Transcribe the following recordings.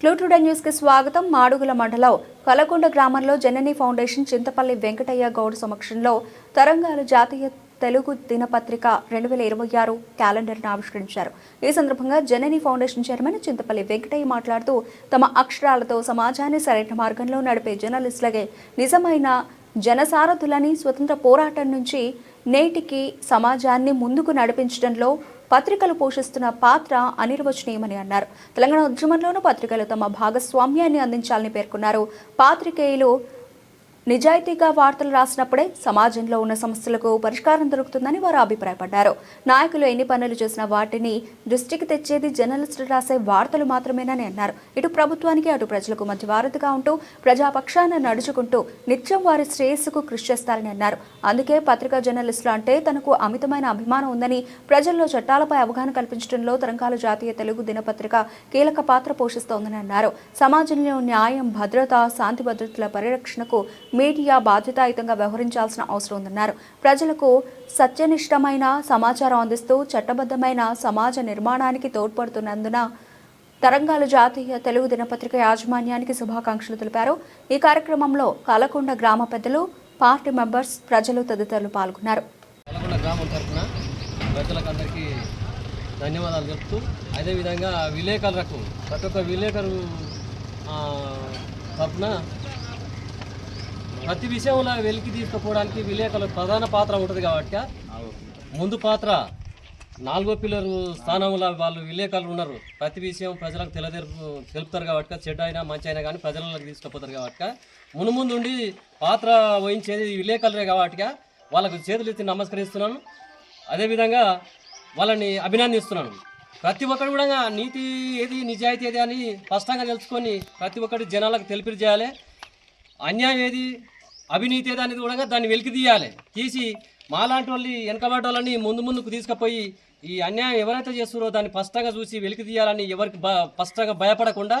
క్లూటుడే న్యూస్కి స్వాగతం. మాడుగుల మండలం కలకొండ గ్రామంలో జనని ఫౌండేషన్ చింతపల్లి వెంకటయ్య గౌడ్ సమక్షంలో తరంగాలు జాతీయ తెలుగు దినపత్రిక రెండు వేల ఇరవై ఆరు క్యాలెండర్ను ఆవిష్కరించారు. ఈ సందర్భంగా జనని ఫౌండేషన్ చైర్మన్ చింతపల్లి వెంకటయ్య మాట్లాడుతూ తమ అక్షరాలతో సమాజాన్ని సరైన మార్గంలో నడిపే జర్నలిస్టులగే నిజమైన జనసారథులని స్వతంత్ర పోరాటం నుంచి నేటికి సమాజాన్ని ముందుకు నడిపించడంలో పత్రికలు పోషిస్తున్న పాత్ర అనిర్వచనీయమని అన్నారు. తెలంగాణ ఉద్యమంలోనూ పత్రికలు తమ భాగస్వామ్యాన్ని అందించాలని పేర్కొన్నారు. పాత్రికేయులు నిజాయితీగా వార్తలు రాసినప్పుడే సమాజంలో ఉన్న సమస్యలకు పరిష్కారం దొరుకుతుందని వారు అభిప్రాయపడ్డారు. నాయకులు ఎన్ని పనులు చేసినా వాటిని దృష్టికి తెచ్చేది జర్నలిస్టులు రాసే వార్తలు మాత్రమేనని అన్నారు. ఇటు ప్రభుత్వానికి అటు ప్రజలకు మధ్య వారధిగా ఉంటూ ప్రజాపక్షాన నడుచుకుంటూ నిత్యం వారి శ్రేయస్సుకు కృషి చేస్తారని అన్నారు. అందుకే పత్రికా జర్నలిస్టులు అంటే తనకు అమితమైన అభిమానం ఉందని ప్రజల్లో చట్టాలపై అవగాహన కల్పించడంలో తరంకాల జాతీయ తెలుగు దినపత్రిక కీలక పాత్ర పోషిస్తోందని అన్నారు. సమాజంలో న్యాయం భద్రత శాంతి భద్రతల పరిరక్షణకు మీడియా బాధ్యతాయుతంగా వ్యవహరించాల్సిన అవసరం ఉందన్నారు. ప్రజలకు సత్యనిష్టమైన సమాచారం అందిస్తూ చట్టబద్ధమైన సమాజ నిర్మాణానికి తోడ్పడుతున్నందున తరంగాల జాతీయ తెలుగు దినపత్రిక యాజమాన్యానికి శుభాకాంక్షలు తెలిపారు. ఈ కార్యక్రమంలో కలకొండ గ్రామ పెద్దలు పార్టీ మెంబర్స్ ప్రజలు తదితరులు పాల్గొన్నారు. గ్రామం తరఫున ధన్యవాదాలు చెప్తూ అదేవిధంగా విలేకరులకు ప్రతి ఒక్క విలేకరు తరఫున ప్రతి విషయంలో వెలికి తీసుకుపోవడానికి విలేకరులకు ప్రధాన పాత్ర ఉంటుంది కాబట్టి ముందు పాత్ర నాలుగో పిల్లర్ స్థానంలో వాళ్ళు విలేకరులు ఉన్నారు. ప్రతి విషయం ప్రజలకు తెలదెరుపు తెలుపుతారు కాబట్టి చెడ్డ అయినా మంచి అయినా కానీ ప్రజలకు తీసుకుపోతారు కాబట్టి మును ముందు ఉండి పాత్ర వహించేది విలేకరులే కాబట్టి వాళ్ళకు చేతులు ఎత్తి నమస్కరిస్తున్నాను. అదేవిధంగా వాళ్ళని అభినందిస్తున్నాను. ప్రతి ఒక్కరు కూడా నీతి ఏది నిజాయితీ ఏది అని స్పష్టంగా తెలుసుకొని ప్రతి ఒక్కటి జనాలకు తెలిపి చేయాలి. అన్యాయం ఏది? అవినీతి ఏది అనేది కూడా దాన్ని వెలికి తీయాలి. తీసి మాలాంటి వాళ్ళు వెనకబడ్డ వాళ్ళని ముందు ముందుకు తీసుకుపోయి ఈ అన్యాయం ఎవరైతే చేస్తున్నారో దాన్ని స్పష్టంగా చూసి వెలికి తీయాలని ఎవరికి స్పష్టంగా భయపడకుండా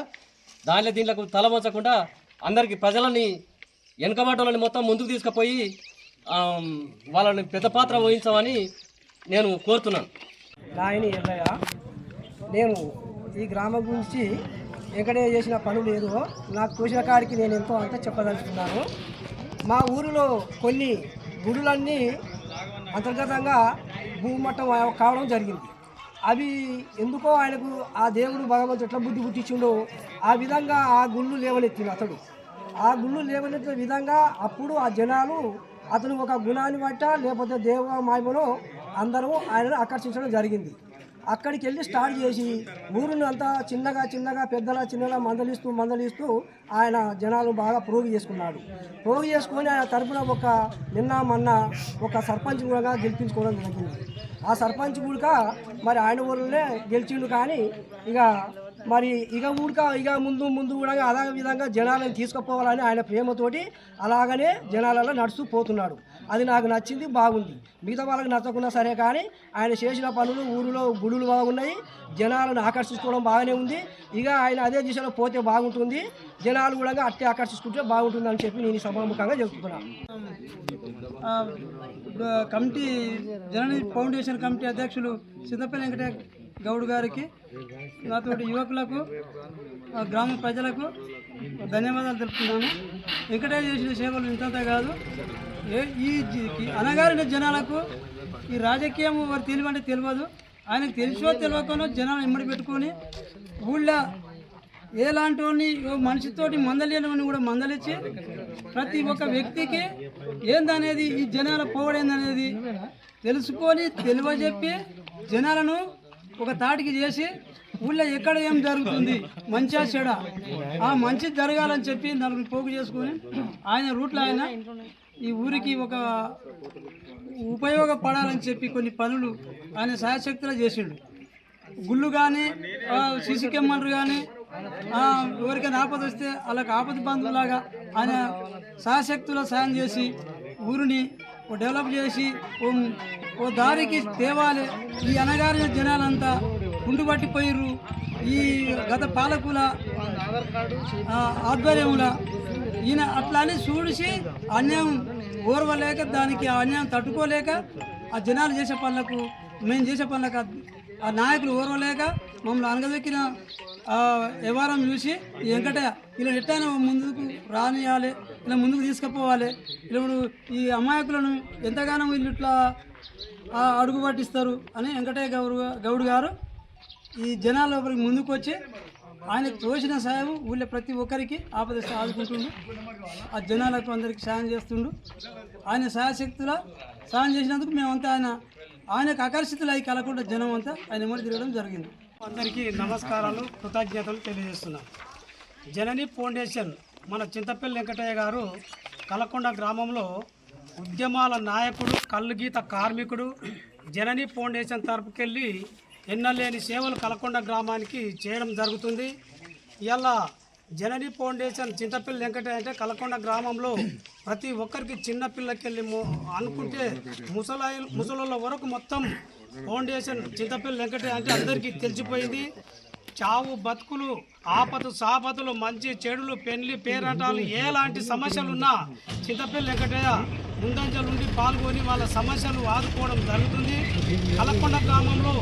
దానిలో దీంట్లో తలవంచకుండా అందరికీ అందరికి ప్రజలని వెనకబడ్డ వాళ్ళని మొత్తం ముందుకు తీసుకుపోయి వాళ్ళని పెద్ద పాత్ర వహించమని నేను కోరుతున్నాను. నాయని ఎల్లయ్య నేను ఈ గ్రామం గురించి ఎక్కడే చేసిన పని లేదు నాకు తోచిన కాడికి నేను ఎంతో అంత చెప్పదలుచుకున్నాను. మా ఊరిలో కొన్ని గుడులన్నీ అంతర్గతంగా భూమట్టం కావడం జరిగింది. అవి ఎందుకో ఆయనకు ఆ దేవుడు భగవంతుడు ఎట్లా బుద్ధి పుట్టించిండో ఆ విధంగా ఆ గుళ్ళు లేవనెత్తిన అతడు. ఆ గుళ్ళు లేవనెత్తిన విధంగా అప్పుడు ఆ జనాలు అతను ఒక గుణాన్ని బట్ట లేకపోతే దేవ మాయమలో అందరూ ఆయనను ఆకర్షించడం జరిగింది. అక్కడికి వెళ్ళి స్టార్ట్ చేసి ఊరిని అంతా చిన్నగా చిన్నగా పెద్దలా చిన్నగా మందలిస్తూ మందలిస్తూ ఆయన జనాలు బాగా ప్రోగు చేసుకున్నాడు. ప్రోగు చేసుకొని ఆయన తరపున ఒక నిన్న మొన్న ఒక సర్పంచ్ కూడా గెలిపించుకోవడం జరిగింది. ఆ సర్పంచ్ కూడా మరి ఆయన ఊళ్ళనే గెలిచిండు కానీ ఇక మరి ఇక ఊరిక ఇక ముందు ముందు కూడా అదే విధంగా జనాలను తీసుకుపోవాలని ఆయన ప్రేమతోటి అలాగనే జనాలలో నడుస్తూ పోతున్నాడు. అది నాకు నచ్చింది బాగుంది. మిగతా వాళ్ళకి నచ్చకున్నా సరే కానీ ఆయన చేసిన పనులు ఊరిలో గుడులు బాగున్నాయి. జనాలను ఆకర్షించుకోవడం బాగానే ఉంది. ఇక ఆయన అదే దిశలో పోతే బాగుంటుంది. జనాలు కూడా అట్టే ఆకర్షించుకుంటే బాగుంటుంది అని చెప్పి నేను ఈ సభాముఖంగా చెప్తున్నాను కమిటీ జనని ఫౌండేషన్ కమిటీ అధ్యక్షులు సిద్ధపల్లి వెంకట గౌడ్ గారికి నాతోటి యువకులకు ఆ, గ్రామ ప్రజలకు ధన్యవాదాలు తెలుపుతున్నాను. వెంకటయ్య చేసిన సేవలు ఇంతంతా కాదు. ఏ ఈ అనగారిన జనాలకు ఈ రాజకీయం వారు తెలియమంటే తెలియదు. ఆయనకు తెలిసో తెలియకనో జనాలు ఇమ్మడి పెట్టుకొని ఊళ్ళో ఏలాంటి వాడిని ఓ మనిషితోటి మందలేని కూడా మందలిచ్చి ప్రతి ఒక్క వ్యక్తికి ఏందనేది ఈ జనాల పోవడేందనేది తెలుసుకొని తెలియజెప్పి జనాలను ఒక తాటికి చేసి ఊళ్ళో ఎక్కడ ఏం జరుగుతుంది? మంచిగా చెడ. ఆ మంచి జరగాలని చెప్పి నలుగురు పోగు చేసుకొని ఆయన రూట్లో ఆయన ఈ ఊరికి ఒక ఉపయోగపడాలని చెప్పి కొన్ని పనులు ఆయన సాయశక్తిలో చేసిండు. గుళ్ళు కానీ సీసీ కెమెరాలు కానీ ఎవరికైనా ఆపద వస్తే వాళ్ళకి ఆపద బంధువులాగా ఆయన సహశక్తుల సాయం చేసి ఊరిని ఓ డెవలప్ చేసి ఓ ఓ దారికి తేవాలి. ఈ అనగారిన జనాలంతా కుండుపట్టిపోయిర్రు ఈ గత పాలకుల ఆధ్వర్యంలో ఈయన అట్లా అని అన్యాయం ఓర్వలేక దానికి ఆ అన్యాయం తట్టుకోలేక ఆ జనాలు చేసే పనులకు మేము చేసే పనులకు ఆ- నాయకులు ఓర్వలేక మమ్మల్ని అనగదొక్కిన వ్యవహారం చూసి ఈ వెంకటయ్య ఇలా ఎట్టైనా ముందుకు రానియాలి ఇలా ముందుకు తీసుకుపోవాలి. ఇప్పుడు ఈ అమాయకులను ఎంతగానో వీళ్ళు ఇట్లా అడుగు పట్టిస్తారు అని వెంకటయ్య గౌరు గౌడ్ గారు ఈ జనాల లోపలికి ముందుకు వచ్చి ఆయనకు తోచిన సాయం ఊళ్ళో ప్రతి ఒక్కరికి ఆపదస్తే ఆదుకుంటుండు ఆ జనాలకు అందరికి సాయం చేస్తుండు. ఆయన సహాయశక్తుల సాయం చేసినందుకు మేమంతా ఆయన ఆయనకు ఆకర్షితులు అయి కలకుండా జనం అంతా ఆయన ఎమ్మడి తిరగడం జరిగింది. అందరికీ నమస్కారాలు కృతజ్ఞతలు తెలియజేస్తున్నాం. జనని ఫౌండేషన్ మన చింతపల్లి వెంకటయ్య గారు కలకొండ గ్రామంలో ఉద్యమాల నాయకుడు కళ్ళుగీత కార్మికుడు జనని ఫౌండేషన్ తరపుకెళ్ళి ఎన్నలేని సేవలు కలకొండ గ్రామానికి చేయడం జరుగుతుంది. ఇలా జనని ఫౌండేషన్ చింతపల్లి వెంకటయ్య అంటే కలకొండ గ్రామంలో ప్రతి ఒక్కరికి చిన్నపిల్లకెళ్ళి అనుకుంటే ముసలాయి ముసలుల వరకు మొత్తం ఫౌండేషన్ చింతపల్లి వెంకటే అంటే అందరికీ తెలిసిపోయింది. చావు బతుకులు ఆపతు సాపతులు మంచి చెడులు పెళ్ళి పేరంటాలు ఎలాంటి సమస్యలున్నా చింతపల్లి వెంకటయ్య ముందంజలుండి పాల్గొని వాళ్ళ సమస్యలు ఆదుకోవడం జరుగుతుంది. కలకొండ గ్రామంలో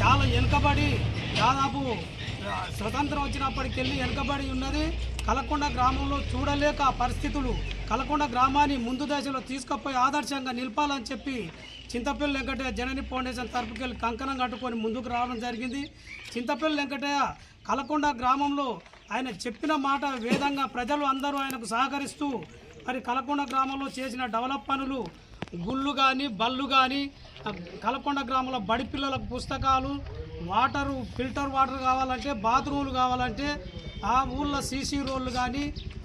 చాలా వెనుకబడి దాదాపు స్వతంత్రం వచ్చినప్పటికెళ్ళి వెనుకబడి ఉన్నది. కలకొండ గ్రామంలో చూడలేక పరిస్థితులు. కలకొండ గ్రామాన్ని ముందు దశలో తీసుకుపోయి ఆదర్శంగా నిలపాలని చెప్పి చింతపల్లి వెంకటయ్య జనని ఫౌండేషన్ తరపుకెళ్ళి కంకణం కట్టుకొని ముందుకు రావడం జరిగింది. చింతపల్లి వెంకటయ్య కలకొండ గ్రామంలో ఆయన చెప్పిన మాట వేదంగా ప్రజలు అందరూ ఆయనకు సహకరిస్తూ మరి కలకొండ గ్రామంలో చేసిన డెవలప్ పనులు గుళ్ళు కానీ బళ్ళు కానీ కలకొండ గ్రామంలో బడి పిల్లలకు పుస్తకాలు వాటరు ఫిల్టర్ వాటర్ కావాలంటే బాత్రూములు కావాలంటే ఆ ఊళ్ళో సీసీ రోడ్లు కానీ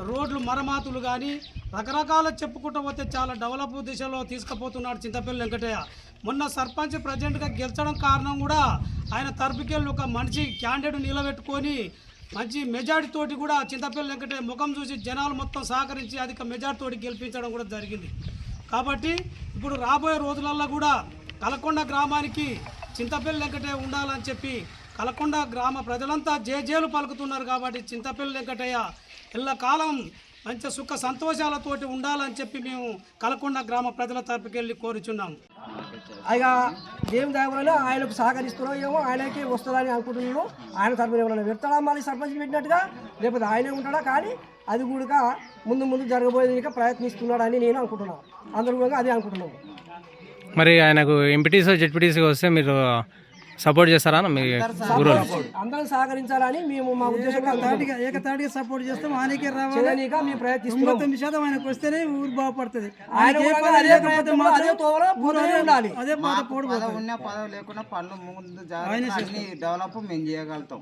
రోడ్లు మరమాతులు కానీ రకరకాల చెప్పుకుంటూ పోతే చాలా డెవలప్ దిశలో తీసుకుపోతున్నాడు చింతపల్లి వెంకటయ్య. మొన్న సర్పంచ్ ప్రజెంట్గా గెలిచడం కారణం కూడా ఆయన తరపుకెళ్ళి ఒక మనిషి క్యాండిడేట్ నిలబెట్టుకొని మంచి మెజార్టీ తోటి కూడా చింతపల్లి వెంకటయ్య ముఖం చూసి జనాలు మొత్తం సహకరించి అధిక మెజార్టీ తోటి గెలిపించడం కూడా జరిగింది. కాబట్టి ఇప్పుడు రాబోయే రోజులల్లో కూడా కలకొండ గ్రామానికి చింతపల్లి వెంకటయ్య ఉండాలని చెప్పి కలకొండ గ్రామ ప్రజలంతా జేజేలు పలుకుతున్నారు కాబట్టి చింతపల్లి వెంకటయ్య ఎల్లకాలం మంచి సుఖ సంతోషాలతోటి ఉండాలని చెప్పి మేము కలకొండ గ్రామ ప్రజల తరపుకెళ్ళి కోరుచున్నాము. ఇక దేవుని దయవలన ఆయనకు సహకరిస్తున్నాం ఏమో ఆయనకి వస్తుందని అనుకుంటున్నాను. ఆయన తరపున ఏమైనా పెడతాడా? మళ్ళీ సర్పంచ్ పెట్టినట్టుగా? లేకపోతే ఆయనే ఉంటాడా? కానీ అది కూడా ముందు ముందు జరగబోయేది ప్రయత్నిస్తున్నాడని నేను అనుకుంటున్నాను. అందరూ కూడా అదే అనుకుంటున్నాము. మరి ఆయనకు ఎంపీటీసీ జెడ్పీటీసీ వస్తే మీరు సపోర్ట్ చేస్తారా అన్న మీ అందరం సహకరించాలని మేము మా ఉద్దేశంగా తాటిగా ఏకతాటిగా సపోర్ట్ చేస్తాం ఆయనకే రావాలి మేము ప్రయత్నిస్తున్నాం. తొమ్మిది శాతం ఆయనకు వస్తేనే ఊరు బాగుపడుతుంది. ఆయన ఉండాలి. అదే మాట పదవి పోడిపోతుంది ఉన్నా పదవి లేకున్నా పనులు ముందు డెవలప్ మేము చేయగలుగుతాం.